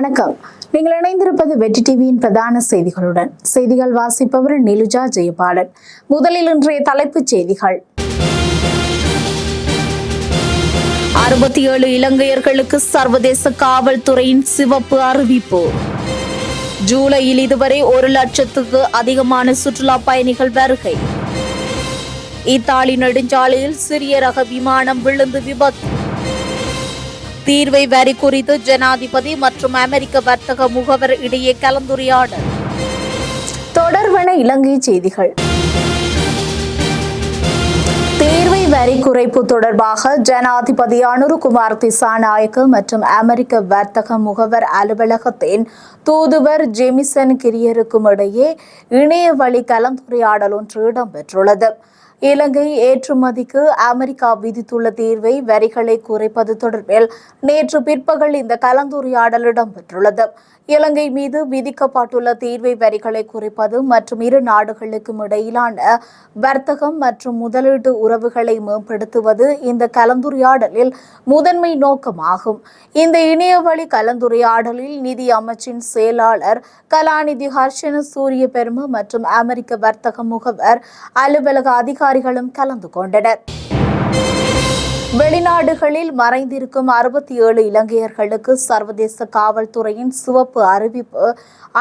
வணக்கம். நீங்கள் இணைந்திருப்பது வெற்றி டிவியின் பிரதான செய்திகளுடன். செய்திகள் வாசிப்பவர் நிலுஜா ஜெயபாலன். முதலில் இன்றைய தலைப்புச் செய்திகள். அறுபத்தி ஏழு இலங்கையர்களுக்கு சர்வதேச காவல்துறையின் சிவப்பு அறிவிப்பு. ஜூலையில் இதுவரை ஒரு லட்சத்துக்கு அதிகமான சுற்றுலா பயணிகள் வருகை. இத்தாலி நெடுஞ்சாலையில் சிறிய ரக விமானம் விழுந்து விபத்து. தீர்வை வரி குறித்து ஜனாதிபதி மற்றும் அமெரிக்க வர்த்தக முகவர் இடையே கலந்துரையாடல். தொடர்வன இலங்கை செய்திகள். தேர்வை வரி குறைப்பு தொடர்பாக ஜனாதிபதி அனுருகுமார் திசாநாயக்க மற்றும் அமெரிக்க வர்த்தக முகவர் அலுவலகத்தின் தூதுவர் ஜெமிசன் கிரியருக்கும் இடையே இணைய வழி கலந்துரையாடல் ஒன்று இடம்பெற்றுள்ளது. இலங்கை ஏற்றுமதிக்கு அமெரிக்கா விதித்துள்ள தீர்வை வரிகளை குறைப்பது தொடர்பில் நேற்று பிற்பகல் இந்த கலந்துரையாடல் இடம்பெற்றுள்ளது. இலங்கை மீது விதிக்கப்பட்டுள்ள தீர்வை வரிகளை குறைப்பது மற்றும் இரு நாடுகளுக்கும் இடையிலான வர்த்தகம் மற்றும் முதலீட்டு உறவுகளை மேம்படுத்துவது இந்த கலந்துரையாடலில் முதன்மை நோக்கமாகும். இந்த இணையவழி கலந்துரையாடலில் நிதி அமைச்சின் செயலாளர் கலாநிதி ஹர்ஷன சூரிய பெரும மற்றும் அமெரிக்க வர்த்தக முகவர் அலுவலக அதிகாரிகளும் கலந்து கொண்டனர். வெளிநாடுகளில் மறைந்திருக்கும் அறுபத்தி ஏழு இலங்கையர்களுக்கு சர்வதேச காவல்துறையின் சிவப்பு அறிவிப்பு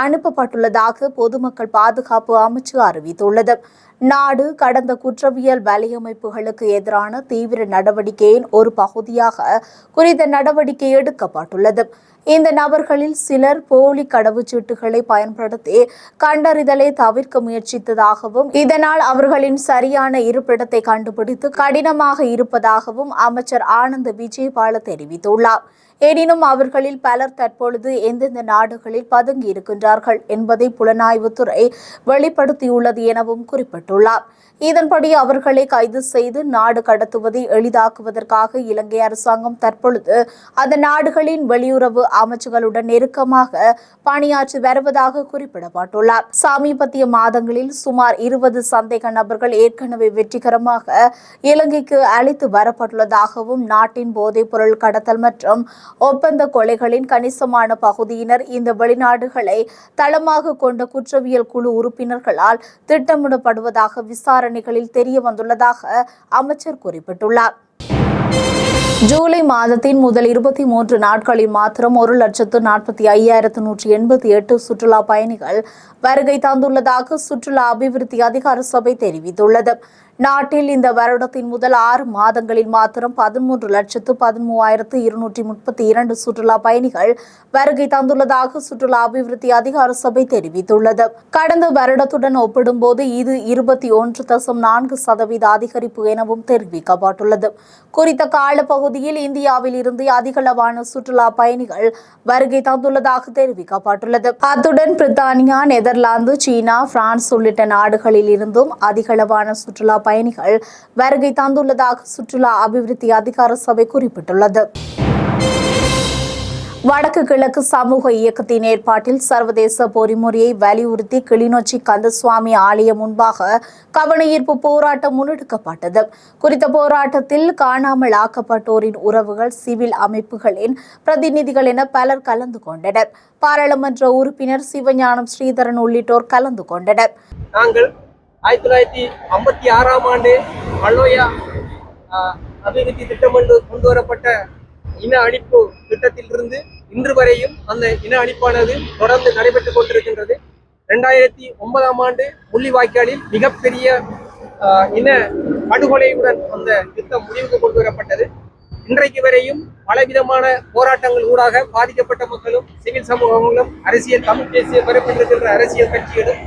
அனுப்பப்பட்டுள்ளதாக பொதுமக்கள் பாதுகாப்பு அமைச்சு அறிவித்துள்ளது. நாடு கடந்த குற்றவியல் வலையமைப்புகளுக்கு எதிரான தீவிர நடவடிக்கையின் ஒரு பகுதியாக குறித்த நடவடிக்கை எடுக்கப்பட்டுள்ளது. இந்த நபர்களில் சிலர் போலி கடவுச்சீட்டுகளை பயன்படுத்தி கண்டறிதலை தவிர்க்க முயற்சித்ததாகவும் இதனால் அவர்களின் சரியான இருப்பிடத்தை கண்டுபிடித்து கடினமாக இருப்பதாகவும் அமைச்சர் ஆனந்த் விஜயபால தெரிவித்துள்ளார். எனினும் அவர்களில் பலர் தற்பொழுது எந்தெந்த நாடுகளில் பதுங்கி இருக்கின்றார்கள் என்பதை புலனாய்வுத்துறை வெளிப்படுத்தியுள்ளது எனவும் குறிப்பிட்டுள்ளார். இதன்படி அவர்களை கைது செய்து நாடு கடத்துவதை எளிதாக்குவதற்காக இலங்கை அரசாங்கம் தற்பொழுது அந்த நாடுகளின் வெளியுறவு அமைச்சுகளுடன் நெருக்கமாக பணியாற்றி வருவதாக குறிப்பிடப்பட்டுள்ளார். சமீபத்திய மாதங்களில் சுமார் இருபது சந்தேக நபர்கள் ஏற்கனவே வெற்றிகரமாக இலங்கைக்கு அழைத்து வரப்பட்டுள்ளதாகவும் நாட்டின் போதைப் பொருள் கடத்தல் மற்றும் ஒப்பந்த கொலைகளின் கணிசமான பகுதியினர் இந்த வெளிநாடுகளை தளமாக கொண்ட குற்றவியல் குழு உறுப்பினர்களால் திட்டமிடப்படுவதாக விசாரணைகளில் தெரிய வந்துள்ளதாக அமைச்சர் குறிப்பிட்டுள்ளார். ஜூலை மாதத்தின் முதல் இருபத்தி மூன்று நாட்களில் மாத்திரம் ஒரு லட்சத்து நாற்பத்தி ஐயாயிரத்து நூற்றி எண்பத்தி எட்டு சுற்றுலா பயணிகள் வருகை தந்துள்ளதாக சுற்றுலா அபிவிருத்தி அதிகார சபை தெரிவித்துள்ளது. நாட்டில் இந்த வருடத்தின் முதல் ஆறு மாதங்களில் மாத்திரம் பதிமூன்று லட்சத்து பதிமூவாயிரத்து இருநூற்றி முப்பத்தி இரண்டு சுற்றுலா பயணிகள் வருகை தந்துள்ளதாக சுற்றுலா அபிவிருத்தி அதிகார சபை தெரிவித்துள்ளது. கடந்த வருடத்துடன் ஒப்பிடும்போது இது இருபத்தி ஒன்று தசம் நான்கு சதவீத அதிகரிப்பு எனவும் தெரிவிக்கப்பட்டுள்ளது. குறித்த காலப்பகுதியில் இந்தியாவில் இருந்து அதிகளவான சுற்றுலா பயணிகள் வருகை தந்துள்ளதாக தெரிவிக்கப்பட்டுள்ளது. அத்துடன் பிரித்தானியா நெதர்லாந்து சீனா பிரான்ஸ் உள்ளிட்ட நாடுகளில் இருந்தும் அதிகளவான சுற்றுலா பயணிகள் வருகை தந்துள்ளதாக சுற்றுலா அபிவிருத்தி அதிகார சபை குறிப்பிட்டுள்ளது. வடக்கு கிழக்கு சமூக இயக்கத்தின் ஏற்பாட்டில் சர்வதேச பொறிமுறையை வலியுறுத்தி கிளிநொச்சி கந்தசுவாமி ஆலயம் முன்பாக கவனஈர்ப்பு போராட்டம் முன்னெடுக்கப்பட்டது. குறித்த போராட்டத்தில் காணாமல் ஆக்கப்பட்டோரின் உறவுகள் சிவில் அமைப்புகளின் பிரதிநிதிகள் என பலர் கலந்து கொண்டனர். பாராளுமன்ற உறுப்பினர் சிவஞானம் ஸ்ரீதரன் உள்ளிட்டோர் கலந்து கொண்டனர். ஆயிரத்தி தொள்ளாயிரத்தி ஐம்பத்தி ஆறாம் ஆண்டு மல்லோயா அபிவிருத்தி திட்டம் என்று கொண்டு வரப்பட்ட இன அழிப்பு திட்டத்திலிருந்து இன்று வரையும் அந்த இன அழிப்பானது தொடர்ந்து நடைபெற்றுக் கொண்டிருக்கின்றது. ரெண்டாயிரத்தி ஒன்பதாம் ஆண்டு முள்ளிவாய்க்காலில் மிகப்பெரிய ஆஹ், இன படுகொலையுடன் அந்த யுத்தம் முடிவுக்கு கொண்டு வரப்பட்டது இன்றைக்கு வரையும் பலவிதமான போராட்டங்கள் ஊடாக பாதிக்கப்பட்ட மக்களும் சிவில் சமூகங்களும் அரசியல் தமிழ் தேசிய பெறப்பட்டிருக்கின்ற அரசியல் கட்சிகளும்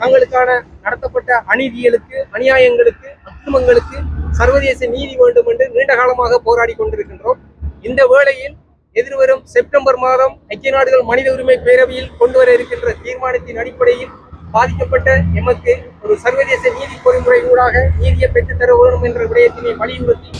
தங்களுக்கான நடத்தப்பட்ட அநீதிகளுக்கு அநியாயங்களுக்கு அக்கிரமங்களுக்கு சர்வதேச நீதி வேண்டும் என்று நீண்ட காலமாக போராடி கொண்டிருக்கின்றோம். இந்த வேளையில் எதிர்வரும் செப்டம்பர் மாதம் ஐக்கிய நாடுகள் மனித உரிமை பேரவையில் கொண்டு வர இருக்கின்ற தீர்மானத்தின் அடிப்படையில் பாதிக்கப்பட்ட எமக்கு ஒரு சர்வதேச நீதி பொறிமுறை ஊடாக நீதியை பெற்றுத்தர வேண்டும் என்ற விடயத்தினை வலியுறுத்தி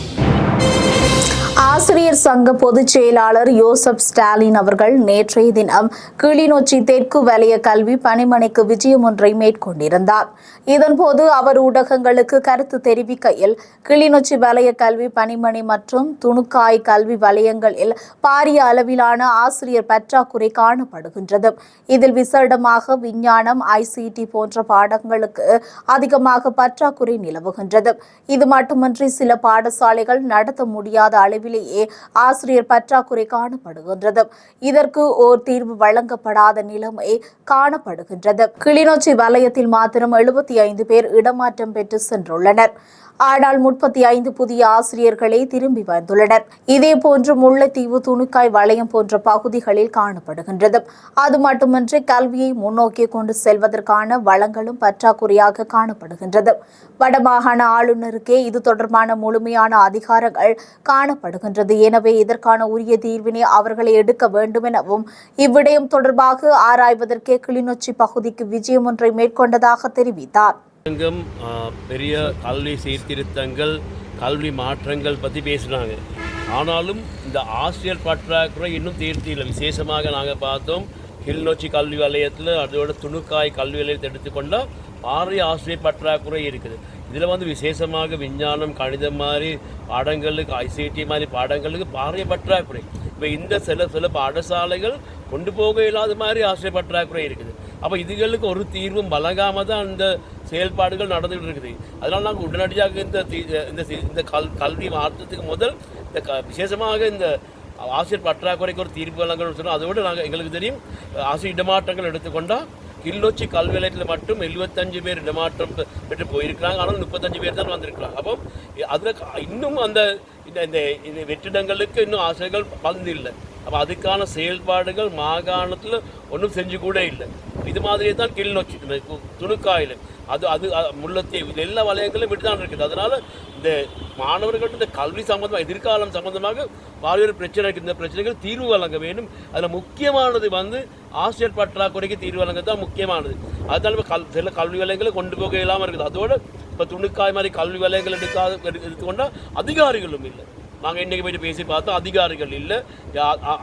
ஆசிரியர் சங்க பொதுச் செயலாளர் யோசப் ஸ்டாலின் அவர்கள் நேற்றைய தினம் கிளிநொச்சி தெற்கு வலய கல்வி பணிமனைக்கு விஜயம் ஒன்றை மேற்கொண்டிருந்தார். இதன்போது அவர் ஊடகங்களுக்கு கருத்து தெரிவிக்கையில் கிளிநொச்சி வலய கல்வி பணிமனை மற்றும் துணுக்காய் கல்வி வலயங்களில் பாரிய அளவிலான ஆசிரியர் பற்றாக்குறை காணப்படுகின்றது. இதில் விசேடமாக விஞ்ஞானம் ஐசிடி போன்ற பாடங்களுக்கு அதிகமாக பற்றாக்குறை நிலவுகின்றது. இது மட்டுமன்றி சில பாடசாலைகள் நடத்த முடியாத நிலையிலேயே ஆசிரியர் பற்றாக்குறை காணப்படுகின்றது. இதற்கு ஓர் தீர்வு வழங்கப்படாத நிலைமை காணப்படுகின்றது. கிளிநொச்சி வலயத்தில் மாத்திரம் எழுபத்தி ஐந்து பேர் இடமாற்றம் பெற்று சென்றுள்ளனர். ஆனால் முப்பத்தி ஐந்து புதிய ஆசிரியர்களே திரும்பி வந்துள்ளனர். இதேபோன்று முல்லைத்தீவு துணுக்காய் வளையம் போன்ற பகுதிகளில் காணப்படுகின்றது. அது மட்டுமன்றி கல்வியை முன்னோக்கி கொண்டு செல்வதற்கான வளங்களும் பற்றாக்குறையாக காணப்படுகின்றது. வடமாகாண ஆளுநருக்கே இது தொடர்பான முழுமையான அதிகாரங்கள் காணப்படுகின்றது. எனவே இதற்கான உரிய தீர்வினை அவர்களை எடுக்க வேண்டும் எனவும் இவ்விடயம் தொடர்பாக ஆராய்வதற்கே கிளிநொச்சி பகுதிக்கு விஜயம் ஒன்றை மேற்கொண்டதாக தெரிவித்தார். சங்கம் பெரிய கல்வி சீர்திருத்தங்கள் கல்வி மாற்றங்கள் பற்றி பேசுனாங்க. ஆனாலும் இந்த ஆசிரியர் பற்றாக்குறை இன்னும் தீர்த்தி இல்லை விசேஷமாக நாங்கள் பார்த்தோம் கிளிநொச்சி கல்வி வலயத்தில் அதோட துணுக்காய் கல்வி வலயத்தை எடுத்துக்கொண்டால் பாரிய ஆசிரியர் பற்றாக்குறை இருக்குது. இதில் வந்து விசேஷமாக விஞ்ஞானம் கணிதம் மாதிரி பாடங்களுக்கு ஐசிடி மாதிரி பாடங்களுக்கு பாரிய பற்றாக்குறை. இப்போ இந்த சில சில பாடசாலைகள் கொண்டு போக இல்லாத மாதிரி ஆசிரியர் பற்றாக்குறை இருக்குது. அப்போ இதுகளுக்கு ஒரு தீர்வும் வழங்காமல் தான் அந்த செயல்பாடுகள் நடந்துகிட்டு இருக்குது. அதனால் நாங்கள் உடனடியாக இந்த தீ- இந்த இந்த கல் கல்வி மாற்றத்துக்கு முதல் இந்த க விசேஷமாக இந்த ஆசிரியர் பற்றாக்குறைக்கு ஒரு தீர்ப்பு வழங்கணும்னு சொன்னோம் அதோடு நாங்கள் எங்களுக்கு தெரியும் ஆசிரியர் இடமாற்றங்கள் எடுத்துக்கொண்டால் கிள்ளொச்சி கல்வி நிலையத்தில் மட்டும் எழுபத்தஞ்சு பேர் இடமாற்றம் பெற்று போயிருக்கிறாங்க. ஆனால் முப்பத்தஞ்சு பேர் தான் வந்திருக்கிறாங்க. அப்போ அதில் இன்னும் அந்த இந்த இந்த வெற்றிடங்களுக்கு இன்னும் ஆசிரியர்கள் வளர்ந்து இல்லை. அப்போ அதுக்கான செயல்பாடுகள் மாகாணத்தில் ஒன்றும் செஞ்சு கூட இல்லை. இது மாதிரியே தான் கிளிநொச்சி துணுக்காயில். அது அது அ- இது எல்லா வலயங்களும் இப்படி தான் இருக்குது. அதனால் இந்த மாணவர்கள்ட்ட இந்த கல்வி சம்பந்தமாக எதிர்காலம் சம்பந்தமாக பல்வேறு பிரச்சனைக்கு இந்த பிரச்சனைகள் தீர்வு வழங்க வேண்டும். அதில் முக்கியமானது வந்து ஆசிரியர் பற்றாக்குறைக்கு தீர்வு வழங்க தான் முக்கியமானது. அதனால இப்போ கல் சில கல்வி வலயங்களை கொண்டு போக இல்லாமல் இருக்குது. அதோடு இப்போ துணுக்காய் மாதிரி கல்வி வலயங்கள் எடுக்காத எடுத்துக்கொண்டால் அதிகாரிகளும் இல்லை. நாங்கள் இன்றைக்கி போயிட்டு பேசி பார்த்தோம். அதிகாரிகள் இல்லை.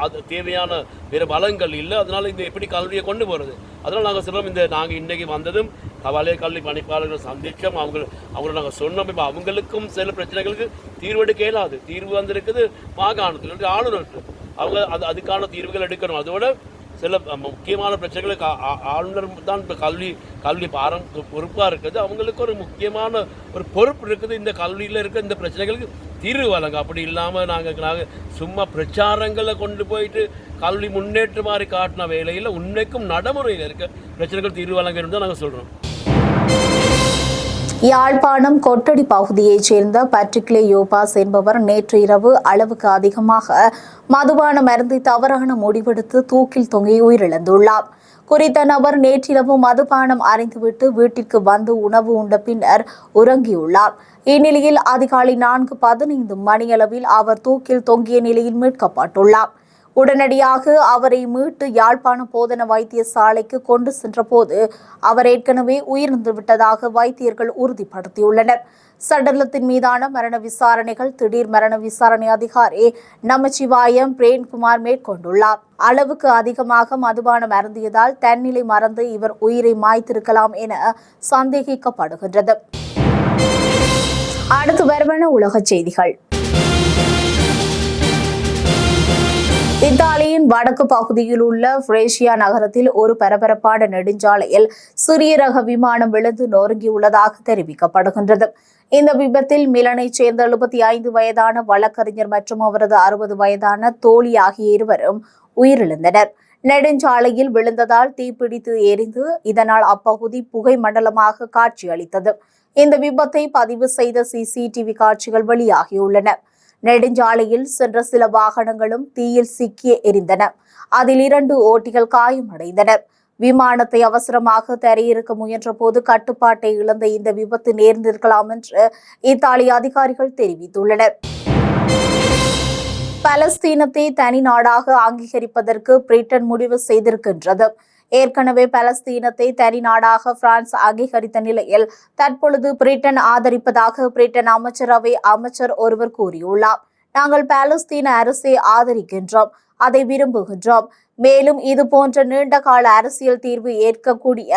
அது தேவையான வேறு பலங்கள் இல்லை. அதனால் இந்த எப்படி கல்வியை கொண்டு போகிறது அதனால் நாங்கள் சொல்கிறோம் இந்த நாங்கள் இன்றைக்கி வந்ததும் கவலை கல்வி பணிப்பாளர்களை சந்திச்சோம். அவங்க அவங்கள நாங்கள் சொன்னோம். இப்போ அவங்களுக்கும் சில பிரச்சனைகளுக்கு தீர்வெடுக்க இயலாது. தீர்வு வந்திருக்குது மாகாணத்தில் இல்லாட்டி அவங்க அது அதுக்கான தீர்வுகள் எடுக்கணும். அதோட சில முக்கியமான பிரச்சனைகளுக்கு ஆளுநர் தான் இப்போ கல்வி கல்வி பாரம் பொறுப்பாக இருக்குது. அவங்களுக்கு ஒரு முக்கியமான ஒரு பொறுப்பு இருக்குது. இந்த கல்வியில் இருக்க இந்த பிரச்சனைகளுக்கு தீர்வு வழங்க. அப்படி இல்லாமல் நாங்கள் நாங்கள் சும்மா பிரச்சாரங்களை கொண்டு போயிட்டு கல்வி முன்னேற்ற மாதிரி காட்டின வேலையில் உண்மைக்கும் நடைமுறையில் இருக்க பிரச்சனைகள் தீர்வு வழங்க தான் நாங்கள் சொல்கிறோம் யாழ்ப்பாணம் கொட்டடி பகுதியைச் சேர்ந்த பட்ரிக்லே யோபாஸ் என்பவர் நேற்று இரவு அளவுக்கு அதிகமாக மதுபான மருந்தை தவறான முடிவெடுத்து தூக்கில் தொங்கி உயிரிழந்துள்ளார். குறித்த நபர் நேற்றிரவு மதுபானம் அறைந்துவிட்டு வீட்டிற்கு வந்து உணவு உண்ட பின்னர் உறங்கியுள்ளார். இந்நிலையில் அதிகாலை நான்கு பதினைந்து மணியளவில் அவர் தூக்கில் தொங்கிய நிலையில் மீட்கப்பட்டுள்ளார். உடனடியாக அவரை மீட்டு யாழ்ப்பாண போதன வைத்தியசாலைக்கு கொண்டு சென்றபோது அவர் ஏற்கனவே உயிரிழந்து விட்டதாக வைத்தியர்கள் உறுதிப்படுத்தியுள்ளனர். சடலத்தின் மீதான மரண விசாரணைகள் திடீர் மரண விசாரணை அதிகாரி நமச்சிவாயம் பிரேம்குமார் மேற்கொண்டுள்ளார். அளவுக்கு அதிகமாக மதுபானம் அருந்தியதால் தன்னிலை மறந்து இவர் உயிரை மாய்த்திருக்கலாம் என சந்தேகிக்கப்படுகின்றது. அடுத்து வருவன உலகச் செய்திகள். இத்தாலியின் வடக்கு பகுதியில் உள்ள பிரேஷியா நகரத்தில் ஒரு பரபரப்பான நெடுஞ்சாலையில் சிறிய ரக விமானம் விழுந்து நொறுங்கியுள்ளதாக தெரிவிக்கப்படுகின்றது. இந்த விபத்தில் மிலனைச் சேர்ந்த எழுபத்தி ஐந்து வயதான வழக்கறிஞர் மற்றும் அவரது அறுபது வயதான தோழி ஆகிய இருவரும் உயிரிழந்தனர். நெடுஞ்சாலையில் விழுந்ததால் தீப்பிடித்து எரிந்து இதனால் அப்பகுதி புகை மண்டலமாக காட்சியளித்தது. இந்த விபத்தை பதிவு செய்த சிசிடிவி காட்சிகள் வெளியாகியுள்ளன. நெடுஞ்சாலையில் சென்ற சில வாகனங்களும் தீயில் சிக்கி எரிந்தன. அதில் இரண்டு ஓட்டிகள் காயமடைந்தனர் விமானத்தை அவசரமாக தரையிறக்க முயன்றபோது கட்டுப்பாட்டை இழந்த இந்த விபத்து நேர்ந்திருக்கலாம் என்று இத்தாலி அதிகாரிகள் தெரிவித்துள்ளனர். பலஸ்தீனத்தை தனி நாடாக அங்கீகரிப்பதற்கு பிரிட்டன் முடிவு செய்திருக்கின்றது. ஏற்கனவே பலஸ்தீனத்தை தனி நாடாக பிரான்ஸ் அங்கீகரித்த நிலையில் தற்பொழுது பிரிட்டன் ஆதரிப்பதாக பிரிட்டன் அமைச்சரவை அமைச்சர் ஒருவர் கூறியுள்ளார். நாங்கள் பாலஸ்தீன அரசை ஆதரிக்கின்றோம் அதை விரும்புகின்றோம். மேலும் இது போன்ற நீண்ட கால அரசியல் தீர்வு ஏற்கக்கூடிய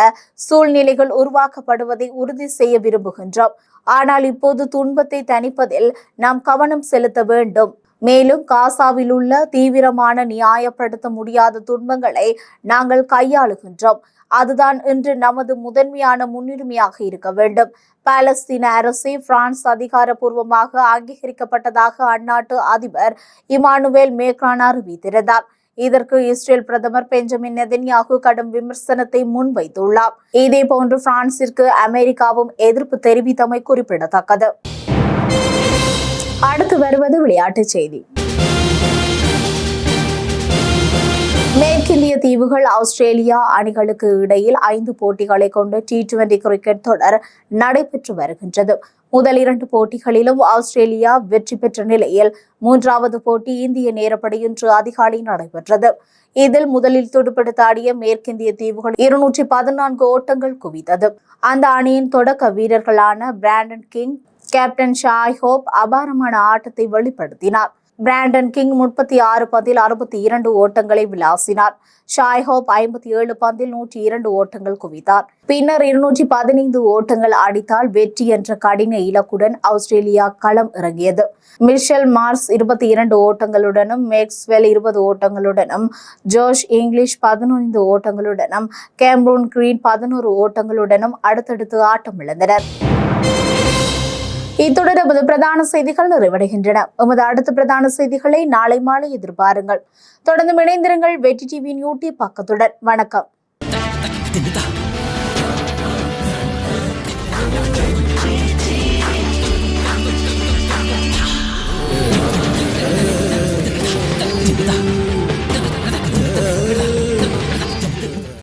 சூழ்நிலைகள் உருவாக்கப்படுவதை உறுதி செய்ய விரும்புகின்றோம். ஆனால் இப்போது துன்பத்தை தணிப்பதில் நாம் கவனம் செலுத்த வேண்டும். மேலும் காசாவில் உள்ள தீவிரமான நியாயப்படுத்த முடியாத துன்பங்களை நாங்கள் கையாளுகின்றோம். அதுதான் இன்று நமது முதன்மையான முன்னுரிமையாக இருக்க வேண்டும். பாலஸ்தீன அரசை பிரான்ஸ் அதிகாரப்பூர்வமாக அங்கீகரிக்கப்பட்டதாக அந்நாட்டு அதிபர் இமானுவேல் மேக்ரான் அறிவித்திருந்தார். இதற்கு இஸ்ரேல் பிரதமர் பெஞ்சமின் நெதன்யாகு கடும் விமர்சனத்தை முன்வைத்துள்ளார். இதேபோன்று பிரான்சிற்கு அமெரிக்காவும் எதிர்ப்பு தெரிவித்தமை குறிப்பிடத்தக்கது. அடுத்து வருவது விளையாட்டுச் செய்தி. மேற்கிந்திய தீவுகள் ஆஸ்திரேலியா அணிகளுக்கு இடையில் ஐந்து போட்டிகளை கொண்ட டி டுவெண்டி கிரிக்கெட் தொடர் நடைபெற்று வருகின்றது. முதல் இரண்டு போட்டிகளிலும் ஆஸ்திரேலியா வெற்றி பெற்ற நிலையில் மூன்றாவது போட்டி இந்திய நேரப்படி இன்று அதிகாலை நடைபெற்றது. இதில் முதலில் துடுப்படுத்தாடிய மேற்கிந்திய தீவுகள் இருநூற்றி பதினான்கு ஓட்டங்கள் குவித்தது. அந்த அணியின் தொடக்க வீரர்களான Brandon King captain Shai Hope அபாரமான ஆட்டத்தை வெளிப்படுத்தினார். பிராண்டன் கிங் முப்பத்தி ஆறு பந்தில் அறுபத்தி இரண்டு ஓட்டங்களை விளாசினார். ஷாய் ஹோப் ஐம்பத்தி ஏழு பந்தில் நூற்றி இரண்டு ஓட்டங்கள் குவித்தார். பின்னர் இருநூற்றி பதினைந்து ஓட்டங்கள் அடித்தால் வெற்றி என்ற கடின இலக்குடன் ஆஸ்திரேலியா களம் இறங்கியது. மிஷல் மார்ஸ் இருபத்தி இரண்டு ஓட்டங்களுடனும் மேக்ஸ்வெல் இருபது ஓட்டங்களுடனும் ஜோஷ் இங்கிலீஷ் பதினைந்து ஓட்டங்களுடனும் கேம்ரூன் கிரீன் பதினோரு ஓட்டங்களுடனும் அடுத்தடுத்து ஆட்டமிழந்தனர். இத்துடன் நமது பிரதான செய்திகள் நிறைவடைகின்றன. எமது அடுத்த பிரதான செய்திகளை நாளை மாலை எதிர்பாருங்கள். தொடர்ந்து இணைந்திருங்கள் வெற்றி டிவியின் யூடியூப் பக்கத்துடன். வணக்கம். Yeah.